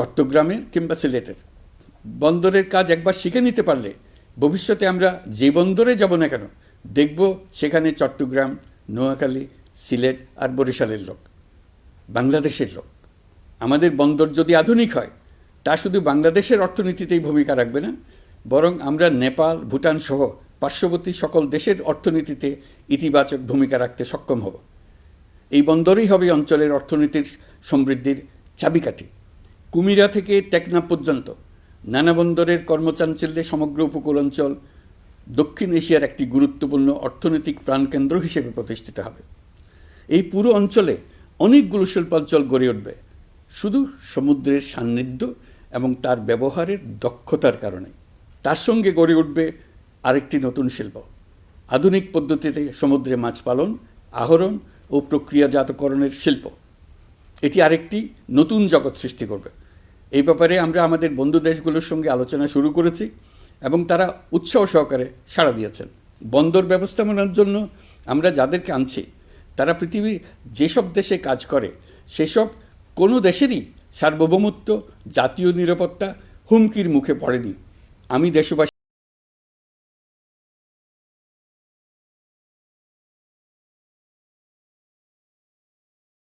চট্টগ্রামের কিংবা সিলেটের। বন্দরের কাজ একবার শিখে নিতে পারলে ভবিষ্যতে আমরা যে বন্দরে যাব না কেন, দেখব সেখানে চট্টগ্রাম, নোয়াখালী, সিলেট আর বরিশালের লোক, বাংলাদেশের লোক। আমাদের বন্দর যদি আধুনিক হয়, তা শুধু বাংলাদেশের অর্থনীতিতেই ভূমিকা রাখবে না, বরং আমরা নেপাল, ভুটান সহ পার্শ্ববর্তী সকল দেশের অর্থনীতিতে ইতিবাচক ভূমিকা রাখতে সক্ষম হব। এই বন্দরই হবে অঞ্চলের অর্থনীতির সমৃদ্ধির চাবিকাঠি। কুমিরা থেকে টেকনা পর্যন্ত নানা বন্দরের কর্মচাঞ্চল্যে সমগ্র উপকূল অঞ্চল দক্ষিণ এশিয়ার একটি গুরুত্বপূর্ণ অর্থনৈতিক প্রাণকেন্দ্র হিসেবে প্রতিষ্ঠিত হবে। এই পুরো অঞ্চলে অনেকগুলো শিল্পাঞ্চল গড়ে উঠবে, শুধু সমুদ্রের সান্নিধ্য এবং তার ব্যবহারের দক্ষতার কারণে। তার সঙ্গে গড়ে উঠবে আরেকটি নতুন শিল্প, আধুনিক পদ্ধতিতে সমুদ্রে মাছ পালন, আহরণ ও প্রক্রিয়াজাতকরণের শিল্প। এটি আরেকটি নতুন জগৎ সৃষ্টি করবে। এই ব্যাপারে আমরা আমাদের বন্ধু দেশগুলোর সঙ্গে আলোচনা শুরু করেছি এবং তারা উৎসাহ সহকারে সাড়া দিয়েছেন। বন্দর ব্যবস্থাপনার জন্য আমরা যাদেরকে আনছি, তারা পৃথিবীর যেসব দেশে কাজ করে, সেসব কোনো দেশেরই সার্বভৌমত্ব, জাতীয় নিরাপত্তা হুমকির মুখে পড়েনি। আমি দেশবাসী